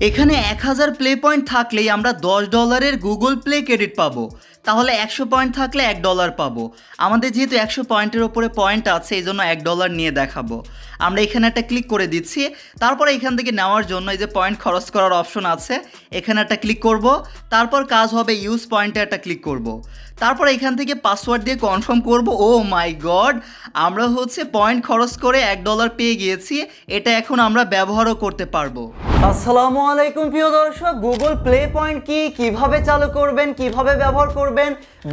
এখানে এক হাজার প্লে পয়েন্ট থাকলেই আমরা দশ ডলারের গুগল প্লে ক্রেডিট পাবো। তাহলে একশো পয়েন্ট থাকলে এক ডলার পাবো। আমাদের যেহেতু একশো পয়েন্টের ওপরে পয়েন্ট আছে এই জন্য এক ডলার নিয়ে দেখাবো। আমরা এখানে একটা ক্লিক করে দিচ্ছি। তারপরে এখান থেকে নেওয়ার জন্য এই যে পয়েন্ট খরচ করার অপশন আছে, এখানে একটা ক্লিক করব। তারপর কাজ হবে ইউজ পয়েন্টে একটা ক্লিক করব। তারপর এখান থেকে পাসওয়ার্ড দিয়ে কনফার্ম করব ও মাই গড আমরা হচ্ছে পয়েন্ট খরচ করে এক ডলার পেয়ে গিয়েছি। এটা এখন আমরা ব্যবহারও করতে পারব। আসসালামু আলাইকুম, প্রিয় দর্শক। গুগল প্লে পয়েন্ট কি? কীভাবে চালু করবেন? কীভাবে ব্যবহার করবেন?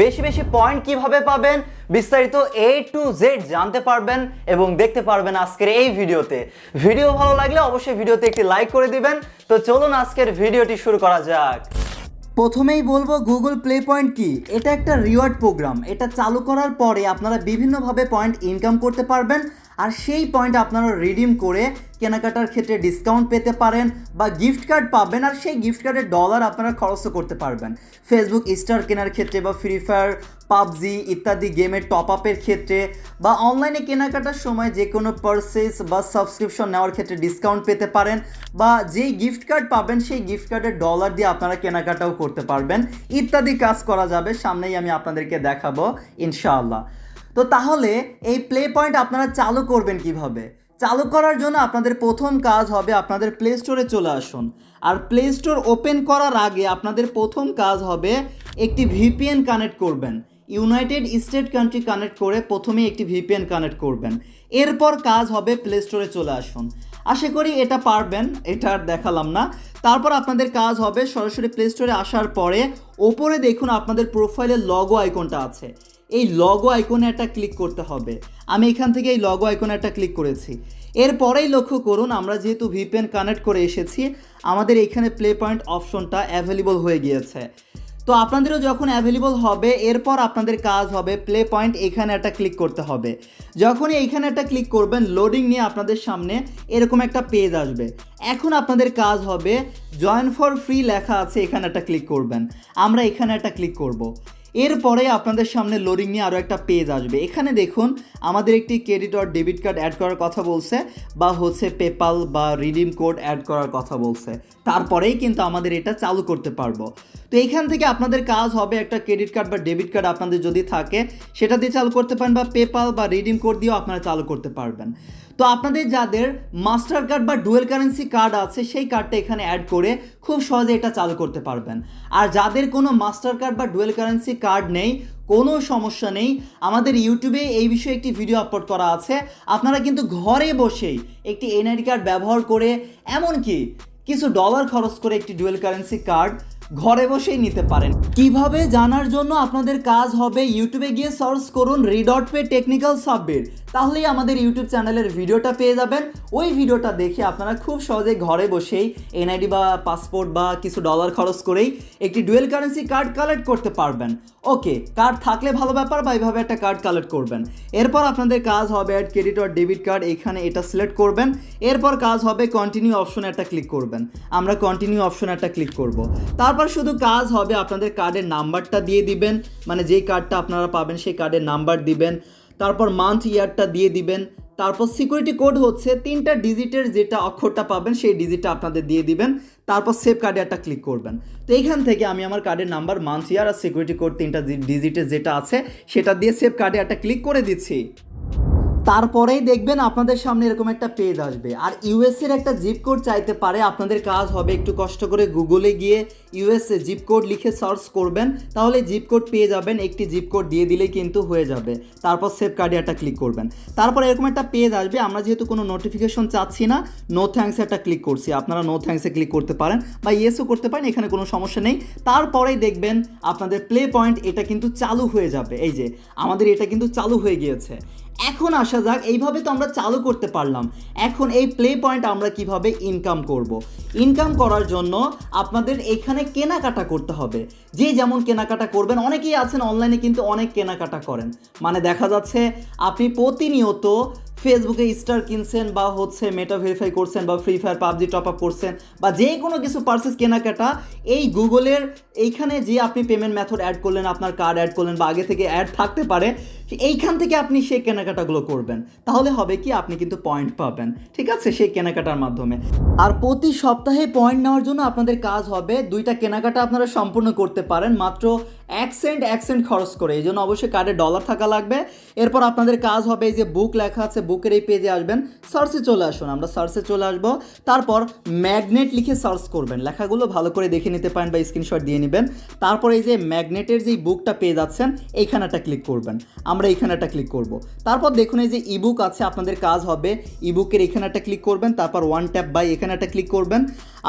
বেশি বেশি পয়েন্ট কীভাবে পাবেন, বিস্তারিত এ টু জেড জানতে পারবেন এবং দেখতে পারবেন আজকের এই ভিডিওতে। ভিডিও ভালো লাগলে অবশ্যই ভিডিওতে একটি লাইক করে দিবেন। তো চলুন আজকের ভিডিওটি শুরু করা যাক। প্রথমেই বলব গুগল প্লে পয়েন্ট কি? এটা একটা রিওয়ার্ড প্রোগ্রাম এটা চালু করার পরে আপনারা বিভিন্নভাবে পয়েন্ট ইনকাম করতে পারবেন। আর সেই পয়েন্ট আপনারা রিডিম করে কেনাকাটার ক্ষেত্রে ডিসকাউন্ট পেতে পারেন বা গিফট কার্ড পাবেন আর সেই গিফট কার্ডের ডলার আপনারা খরচও করতে পারবেন। ফেসবুক স্টার কেনার ক্ষেত্রে বা ফ্রি ফায়ার পাবজি ইত্যাদি গেমের টপ আপের ক্ষেত্রে বা অনলাইনে কেনাকাটার সময় যে কোনো পারচেস বা সাবস্ক্রিপশন নেওয়ার ক্ষেত্রে ডিসকাউন্ট পেতে পারেন বা যেই গিফট কার্ড পাবেন সেই গিফট কার্ডের ডলার দিয়ে আপনারা কেনাকাটাও করতে পারবেন। ইত্যাদি কাজ করা যাবে, সামনেই আমি আপনাদেরকে দেখাবো, ইনশাআল্লাহ। তো তাহলে এই প্লে পয়েন্ট আপনারা চালু করবেন কীভাবে? চালু করার জন্য আপনাদের প্রথম কাজ হবে আপনাদের প্লে স্টোরে চলে আসুন। আর প্লে স্টোর ওপেন করার আগে আপনাদের প্রথম কাজ হবে একটি ভিপিএন কানেক্ট করবেন। ইউনাইটেড স্টেট কান্ট্রি কানেক্ট করে প্রথমে একটি ভিপিএন কানেক্ট করবেন। এরপর কাজ হবে প্লে স্টোরে চলে আসুন। আশা করি এটা পারবেন, এটা আর দেখালাম না। তারপর আপনাদের কাজ হবে সরাসরি প্লে স্টোরে আসার পরে ওপরে দেখুন আপনাদের প্রোফাইলের লগো আইকনটা আছে। এই লগো আইকনে একটা ক্লিক করতে হবে। আমি এখান থেকে এই লগো আইকনে একটা ক্লিক করেছি। এরপরেই লক্ষ্য করুন, আমরা যেহেতু ভিপিএন কানেক্ট করে এসেছি, আমাদের এখানে প্লে পয়েন্ট অপশনটা অ্যাভেলেবল হয়ে গিয়েছে। তো আপনাদেরও যখন অ্যাভেলেবল হবে, এরপর আপনাদের কাজ হবে প্লে পয়েন্ট এখানে একটা ক্লিক করতে হবে। যখনই এইখানে একটা ক্লিক করবেন লোডিং নিয়ে আপনাদের সামনে এরকম একটা পেজ আসবে। এখন আপনাদের কাজ হবে জয়েন ফর ফ্রি লেখা আছে, এখানে একটা ক্লিক করবেন। আমরা এখানে একটা ক্লিক করব। এরপরে আপনাদের সামনে লোডিং নিয়ে আরও একটা পেজ আসবে। এখানে দেখুন, আমাদের একটি ক্রেডিট আর ডেবিট কার্ড অ্যাড করার কথা বলছে, বা হচ্ছে পেপাল বা রিডিম কোড অ্যাড করার কথা বলছে। তারপরেই কিন্তু আমাদের এটা চালু করতে পারব। তো এখান থেকে আপনাদের কাজ হবে একটা ক্রেডিট কার্ড বা ডেবিট কার্ড আপনাদের যদি থাকে, সেটা দিয়ে চালু করতে পারেন, বা পেপাল বা রিডিম কোড দিয়েও আপনারা চালু করতে পারবেন। তো আপনাদের যাদের মাস্টার কার্ড বা ডুয়েল কারেন্সি কার্ড আছে, সেই কার্ডটা এখানে অ্যাড করে খুব সহজে এটা চালু করতে পারবেন। আর যাদের কোনো মাস্টার কার্ড বা ডুয়েল কারেন্সি কার্ড নেই, কোনো সমস্যা নেই, আমাদের ইউটিউবে এই বিষয়ে একটি ভিডিও আপলোড করা আছে। আপনারা কিন্তু ঘরে বসেই একটি এনআইডি কার্ড ব্যবহার করে, এমনকি কিছু ডলার খরচ করে একটি ডুয়েল কারেন্সি কার্ড ঘরে বসেই নিতে পারেন। কীভাবে জানার জন্য আপনাদের কাজ হবে ইউটিউবে গিয়ে সার্চ করুন রিডট পে টেকনিক্যাল সাবমিট তাহলেই আমাদের ইউটিউব চ্যানেলের ভিডিওটা পেয়ে যাবেন। ওই ভিডিওটা দেখে আপনারা খুব সহজে ঘরে বসেই এনআইডি বা পাসপোর্ট বা কিছু ডলার খরচ করেই একটি ডুয়েল কারেন্সি কার্ড কালেক্ট করতে পারবেন। ওকে কার্ড থাকলে ভালো ব্যাপার বা এইভাবে একটা কার্ড কালেক্ট করবেন। এরপর আপনাদের কাজ হবে অ্যাড ক্রেডিট আর ডেবিট কার্ড এখানে এটা সিলেক্ট করবেন। এরপর কাজ হবে কন্টিনিউ অপশনে একটা ক্লিক করবেন। আমরা কন্টিনিউ অপশনে একটা ক্লিক করব। তারপর শুধু কাজ হবে, আপনাদের কার্ডের নাম্বারটা দিয়ে দিবেন। মানে যেই কার্ডটা আপনারা পাবেন, সেই কার্ডের নাম্বার দিবেন। তারপর মান্থ ইয়ারটা দিয়ে দিবেন। তারপর সিকিউরিটি কোড হচ্ছে তিনটা ডিজিটের যেটা অক্ষরটা পাবেন, সেই ডিজিটটা আপনাদের দিয়ে দিবেন। তারপর সেভ কার্ডে একটা ক্লিক করবেন। তো এইখান থেকে আমি আমার কার্ডের নাম্বার মান্থ ইয়ার আর সিকিউরিটি কোড তিনটা ডিজিটের যেটা আছে, সেটা দিয়ে সেভ কার্ডে একটা ক্লিক করে দিচ্ছি। তারপরেই দেখবেন আপনাদের সামনে এরকম একটা পেজ আসবে। আর ইউএসএর একটা জিপ কোড চাইতে পারে, আপনাদের কাজ হবে একটু কষ্ট করে গুগলে গিয়ে ইউএসএ জিপ কোড লিখে সার্চ করবেন, তাহলে জিপ কোড পেয়ে যাবেন, একটি জিপ কোড দিয়ে দিলেই কিন্তু হয়ে যাবে। তারপর সেভ কার্ডে একটা ক্লিক করবেন। তারপর এরকম একটা পেজ আসবে, আমরা যেহেতু কোনো নোটিফিকেশন চাচ্ছি না নো থ্যাঙ্কসে একটা ক্লিক করছি। আপনারা নো থ্যাঙ্কসে ক্লিক করতে পারেন বা ইয়েসও করতে পারেন, এখানে কোনো সমস্যা নেই। তারপরেই দেখবেন আপনাদের প্লে পয়েন্ট এটা কিন্তু চালু হয়ে যাবে। এই যে, আমাদের এটা কিন্তু চালু হয়ে গিয়েছে। এখন আসা যাক, এইভাবে তো আমরা চালু করতে পারলাম। এখন এই প্লে পয়েন্ট আমরা কীভাবে ইনকাম করব। ইনকাম করার জন্য আপনাদের এখানে কেনাকাটা করতে হবে। যে যেমন কেনাকাটা করবেন, অনেকেই আছেন অনলাইনে কিন্তু অনেক কেনাকাটা করেন। মানে দেখা যাচ্ছে আপনি প্রতিনিয়ত ফেসবুকে স্টার কিনছেন বা হচ্ছে মেটা ভেরিফাই করছেন বা Free Fire PUBG top up করছেন বা যে কোনো কিছু পার্সেস কেনাকাটা, এই গুগলের এইখানে যে আপনি পেমেন্ট মেথড অ্যাড করলেন, আপনার কার্ড অ্যাড করলেন বা আগে থেকে অ্যাড থাকতে পারে, এইখান থেকে আপনি সেই কেনাকাটাগুলো করবেন। তাহলে হবে কি, আপনি কিন্তু পয়েন্ট পাবেন। ঠিক আছে? সেই কেনাকাটার মাধ্যমে। আর প্রতি সপ্তাহে পয়েন্ট নেওয়ার জন্য আপনাদের কাজ হবে, দুইটা কেনাকাটা আপনারা সম্পূর্ণ করতে পারেন। মাত্র এক সেন্ট এক সেন্ট খরচ করে। এই জন্য অবশ্যই কার্ডে ডলার থাকা লাগবে। এরপর আপনাদের কাজ হবে এই যে বুক লেখা আছে বুকের এই পেজে আসবেন। সার্চে চলে আসুন, আমরা সার্চে চলে আসব। তারপর ম্যাগনেট লিখে সার্চ করবেন। লেখাগুলো ভালো করে দেখে নিতে পারেন বা স্ক্রিনশট দিয়ে নেবেন। তারপর এই যে ম্যাগনেটের যেই বুকটা পেয়ে যাচ্ছেন একটা ক্লিক করবেন। আমরা এইখানে একটা ক্লিক করব। তারপর দেখুন এই যে ইবুক আছে, আপনাদের কাজ হবে। ইবুকের একটা ক্লিক করবেন, তারপর ওয়ান ট্যাপ বাই এখানে একটা ক্লিক করবেন।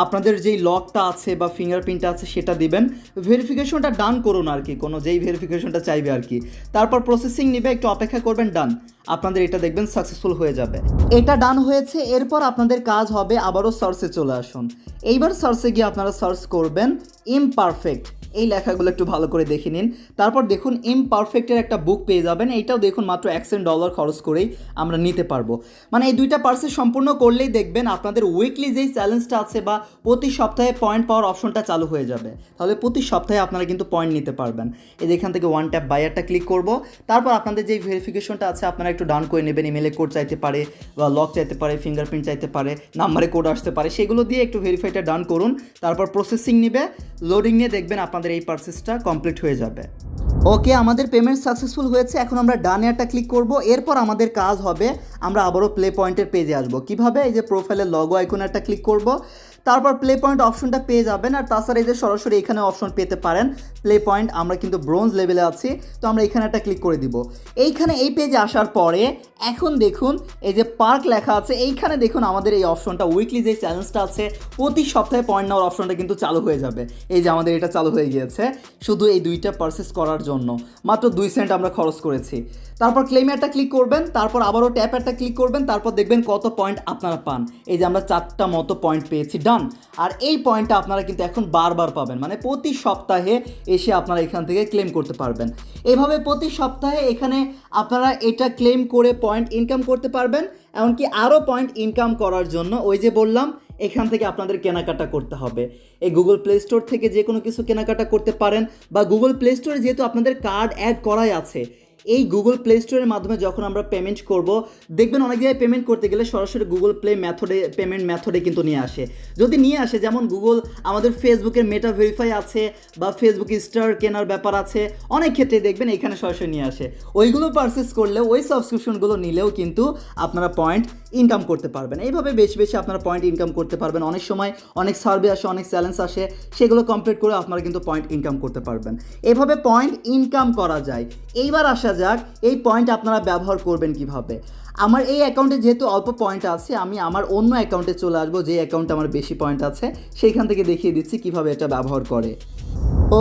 আপনাদের যেই লকটা আছে বা ফিঙ্গারপ্রিন্টটা আছে, সেটা দিবেন। ভেরিফিকেশনটা ডান করুন আর কি, কোনো যেই ভেরিফিকেশনটা চাইবে আর কি। তারপর প্রসেসিং নিবে, একটু অপেক্ষা করবেন ডান আপনাদের এটা দেখবেন সাকসেসফুল হয়ে যাবে। এটা ডান হয়েছে, এরপর আপনাদের কাজ হবে আবারও সার্চে চলে আসুন। এইবার সার্চে গিয়ে আপনারা সার্চ করবেন ইমপারফেক্ট এই লেখাগুলো একটু ভালো করে দেখে নিন। তারপর দেখুন ইমপারফেক্টের একটা বুক পেয়ে যাবেন। এইটাও দেখুন মাত্র একশো ডলার খরচ করেই আমরা নিতে পারব। মানে এই দুইটা পার্সেল সম্পূর্ণ করলেই দেখবেন আপনাদের উইকলি যেই চ্যালেঞ্জটা আছে বা প্রতি সপ্তাহে পয়েন্ট পাওয়ার অপশনটা চালু হয়ে যাবে। তাহলে প্রতি সপ্তাহে আপনারা কিন্তু পয়েন্ট নিতে পারবেন। এই যে এখান থেকে ওয়ান ট্যাপ বায়ারটা ক্লিক করব। তারপর আপনাদের যেই ভেরিফিকেশনটা আছে, আপনারা একটু ডান করে নেবেন। ইমেলে কোড চাইতে পারে বা লক চাইতে পারে ফিঙ্গারপ্রিন্ট চাইতে পারে নাম্বারে কোড আসতে পারে। সেগুলো দিয়ে একটু ভেরিফাইটা ডান করুন। তারপর প্রসেসিং নেবে। লোডিং নিয়ে দেখবেন আপনাদের এই পার্সেসটা কমপ্লিট হয়ে যাবে। ওকে আমাদের পেমেন্ট সাকসেসফুল হয়েছে। এখন আমরা ডানে একটা ক্লিক করব। এরপর আমাদের কাজ হবে, আমরা আবারও প্লে পয়েন্টের পেজে আসব। কীভাবে? এই যে প্রোফাইলের লগো আইকন একটা ক্লিক করব। তারপর প্লে পয়েন্ট অপশনটা পেয়ে যাবেন আর তাছাড়া এই যে সরাসরি এখানে অপশন পেতে পারেন প্লে পয়েন্ট আমরা কিন্তু ব্রোঞ্জ লেভেলে আছি, তো আমরা এখানে একটা ক্লিক করে দিব। এইখানে এই পেজে আসার পরে এখন দেখুন, এই যে পার্ক লেখা আছে, এইখানে দেখুন আমাদের এই অপশনটা উইকলি যে চ্যালেঞ্জটা আছে, প্রতি সপ্তাহে পয়েন্ট নেওয়ার অপশনটা কিন্তু চালু হয়ে যাবে। এই যে আমাদের এটা চালু হয়ে গিয়েছে, শুধু এই দুইটা পারচেস করার জন্য। মাত্র দুই সেন্ট আমরা খরচ করেছি। তারপর ক্লেমে একটা ক্লিক করবেন, তারপর আবারও ট্যাপ একটা ক্লিক করবেন, তারপর দেখবেন কত পয়েন্ট আপনারা পান। এই যে আমরা চারটা মতো পয়েন্ট পেয়েছি ডান আর এই পয়েন্টটা আপনারা কিন্তু এখন বারবার পাবেন। মানে প্রতি সপ্তাহে এসে আপনারা এখান থেকে ক্লেম করতে পারবেন। এভাবে প্রতি সপ্তাহে এখানে আপনারা এটা ক্লেম করে পয়েন্ট ইনকাম করতে পারবেন। এমনকি আরও পয়েন্ট ইনকাম করার জন্য ওই যে বললাম, এখান থেকে আপনাদের কেনাকাটা করতে হবে। এই গুগল প্লে স্টোর থেকে যে কোনো কিছু কেনাকাটা করতে পারেন বা গুগল প্লে স্টোরে যেহেতু আপনাদের কার্ড অ্যাড করাই আছে এই গুগল প্লে স্টোরের মাধ্যমে যখন আমরা পেমেন্ট করব, দেখবেন অনেক জায়গায় পেমেন্ট করতে গেলে সরাসরি গুগল প্লে মেথডে পেমেন্ট মেথডে কিন্তু নিয়ে আসে। যদি নিয়ে আসে, যেমন গুগল আমাদের ফেসবুকের মেটা ভেরিফাই আছে বা ফেসবুক স্টার কেনার ব্যাপার আছে, অনেক ক্ষেত্রে দেখবেন এখানে সরাসরি নিয়ে আসে। ওইগুলো পারচেস করলে ওই সাবস্ক্রিপশনগুলো নিলেও কিন্তু আপনারা পয়েন্ট ইনকাম করতে পারবেন। এইভাবে বেশি বেশি আপনারা পয়েন্ট ইনকাম করতে পারবেন। অনেক সময় অনেক সার্ভে আসে, অনেক চ্যালেঞ্জ আসে, সেগুলো কমপ্লিট করে আপনারা কিন্তু পয়েন্ট ইনকাম করতে পারবেন। এভাবে পয়েন্ট ইনকাম করা যায়। এইবার আসা যাক, এই পয়েন্ট আপনারা ব্যবহার করবেন কীভাবে? আমার এই অ্যাকাউন্টে যেহেতু অল্প পয়েন্ট আছে, আমি আমার অন্য অ্যাকাউন্টে চলে আসব যে অ্যাকাউন্টে আমার বেশি পয়েন্ট আছে, সেইখান থেকে দেখিয়ে দিচ্ছি কীভাবে এটা ব্যবহার করে।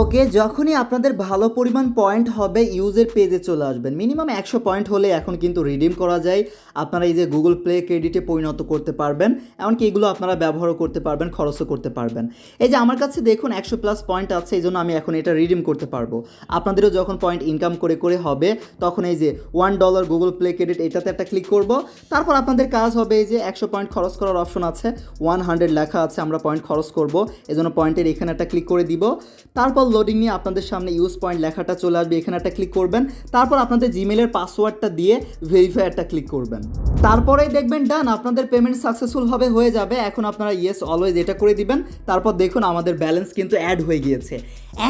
ওকে, যখনই আপনাদের ভালো পরিমাণ পয়েন্ট হবে ইউজের পেজে চলে আসবেন। মিনিমাম একশো পয়েন্ট হলে এখন কিন্তু রিডিম করা যায়। আপনারা এই যে গুগল প্লে ক্রেডিটে পরিণত করতে পারবেন, এমনকি এগুলো আপনারা ব্যবহারও করতে পারবেন, খরচও করতে পারবেন। এই যে আমার কাছে দেখুন, একশো প্লাস পয়েন্ট আছে, এই জন্য আমি এখন এটা রিডিম করতে পারব। আপনাদেরও যখন পয়েন্ট ইনকাম করে করে হবে, তখন এই যে one dollar Google Play credit এটাতে একটা ক্লিক করব। তারপর আপনাদের কাজ হবে, এই যে একশো পয়েন্ট খরচ করার অপশন আছে ওয়ান হান্ড্রেড লেখা আছে, আমরা পয়েন্ট খরচ করব। এই জন্য পয়েন্টের এখানে একটা ক্লিক করে দিব। তারপর লোডিং নিয়ে আপনাদের সামনে ইউজ পয়েন্ট লেখাটা চলে আসবে। এখানে একটা ক্লিক করবেন। তারপর আপনাদের জিমেলের পাসওয়ার্ডটা দিয়ে ভেরিফাই একটা ক্লিক করবেন। তারপরেই দেখবেন ডান আপনাদের পেমেন্ট সাকসেসফুল হবে, হয়ে যাবে। এখন আপনারা ইয়েস অলওয়েজ এটা করে দিবেন। তারপর দেখুন, আমাদের ব্যালেন্স কিন্তু অ্যাড হয়ে গিয়েছে।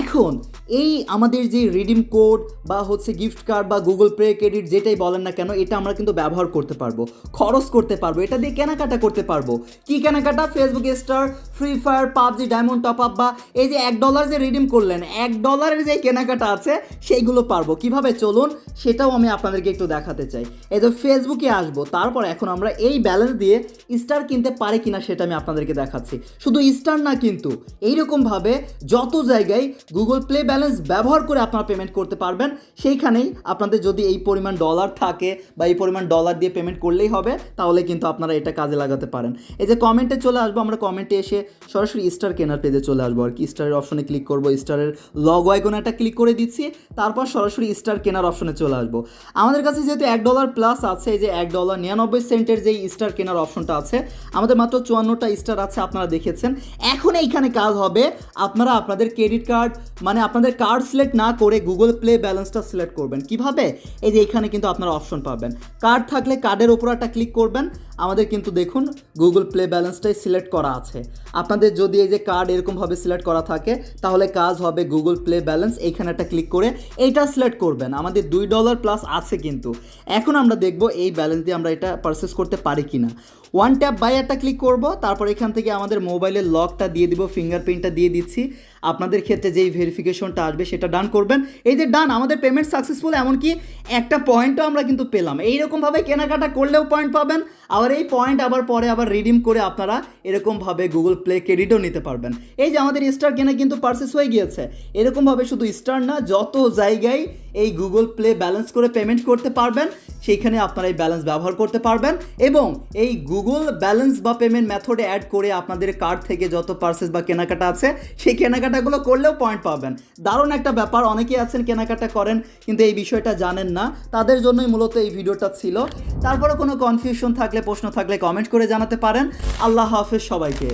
এখন, এই আমাদের যে রিডিম কোড বা হচ্ছে গিফট কার্ড বা গুগল পে ক্রেডিট যেটাই বলেন না কেন, এটা আমরা কিন্তু ব্যবহার করতে পারব, খরচ করতে পারব, এটা দিয়ে কেনাকাটা করতে পারব। কি কেনাকাটা? Facebook star Free Fire PUBG diamond top up বা এই যে এক ডলার যে রিডিম করলেন, এক ডলারের যে কেনাকাটা আছে, সেইগুলো পারব। কীভাবে? চলুন, সেটাও আমি আপনাদেরকে একটু দেখাতে চাই। এই যে ফেসবুকে আসব তারপর এখন আমরা এই ব্যালেন্স দিয়ে স্টার কিনতে পারি কিনা সেটা আমি আপনাদেরকে দেখাচ্ছি। শুধু স্টার না কিন্তু, এইরকমভাবে যত জায়গায় গুগল প্লে ব্যালেন্স ব্যবহার করে আপনারা পেমেন্ট করতে পারবেন, সেইখানেই আপনাদের যদি এই পরিমাণ ডলার থাকে বা এই পরিমাণ ডলার দিয়ে পেমেন্ট করলেই হবে, তাহলে কিন্তু আপনারা এটা কাজে লাগাতে পারেন। এই যে কমেন্টে চলে আসব, আমরা কমেন্টে এসে সরাসরি স্টার কেনার পেজে চলে আসব। আর কি স্টারের অপশনে ক্লিক করব স্টারের লগ আইকনে একটা ক্লিক করে দিচ্ছি, তারপর সরাসরি স্টার কেনার অপশনে চলে আসব। আমাদের কাছে যেহেতু এক ডলার প্লাস আছে, এই যে এক ডলার নিরানব্বই সেন্টের যে স্টার কেনার অপশনটা আছে, আমাদের মাত্র চুয়ান্নটা স্টার আছে, আপনারা দেখেছেন। এখন এইখানে কাজ হবে, আপনারা আপনাদের ক্রেডিট কার্ড মানে আপনাদের কার্ড সিলেক্ট না করে গুগল প্লে ব্যালেন্সটা সিলেক্ট করবেন। কীভাবে? এই যে এখানে কিন্তু আপনারা অপশন পাবেন। কার্ড থাকলে কার্ডের ওপর একটা ক্লিক করবেন আমাদের কিন্তু দেখুন গুগল প্লে ব্যালেন্সটাই সিলেক্ট করা আছে। আপনাদের যদি এই যে কার্ড এরকমভাবে সিলেক্ট করা থাকে, তাহলে কাজ হবে গুগল প্লে ব্যালেন্স এইখানে একটা ক্লিক করে এইটা সিলেক্ট করবেন। আমাদের দুই ডলার প্লাস আছে কিন্তু। এখন আমরা দেখব এই ব্যালেন্স দিয়ে আমরা এটা পারচেস করতে পারি কি না ওয়ান ট্যাপ বাই একটা ক্লিক করব, তারপর এখান থেকে আমাদের মোবাইলের লকটা দিয়ে দিব ফিঙ্গারপ্রিন্টটা দিয়ে দিচ্ছি। আপনাদের ক্ষেত্রে যেই ভেরিফিকেশনটা আসবে, সেটা ডান করবেন। এই যে ডান আমাদের পেমেন্ট সাকসেসফুল এমনকি একটা পয়েন্টও আমরা কিন্তু পেলাম। এইরকমভাবে কেনাকাটা করলেও পয়েন্ট পাবেন, আবার এই পয়েন্ট আবার পরে আবার রিডিম করে আপনারা এরকমভাবে গুগল প্লে ক্রেডিটও নিতে পারবেন। এই যে আমাদের স্টার কেনা কিন্তু পারচেস হয়ে গিয়েছে। এরকমভাবে শুধু স্টার না, যত জায়গায় এই গুগল প্লে ব্যালেন্স করে পেমেন্ট করতে পারবেন, সেইখানে আপনারা এই ব্যালেন্স ব্যবহার করতে পারবেন এবং এই গুগল ব্যালেন্স বা পেমেন্ট মেথডে অ্যাড করে আপনাদের কার্ড থেকে যত পার্সেস বা কেনাকাটা আছে, সেই কেনাকাটাগুলো করলেও পয়েন্ট পাবেন। দারুণ একটা ব্যাপার, অনেকেই আছেন কেনাকাটা করেন, কিন্তু এই বিষয়টা জানেন না। তাদের জন্যই মূলত এই ভিডিওটা ছিল। তারপরে কোনো কনফিউশন থাকলে, প্রশ্ন থাকলে কমেন্ট করে জানাতে পারেন। আল্লাহ হাফেজ সবাইকে।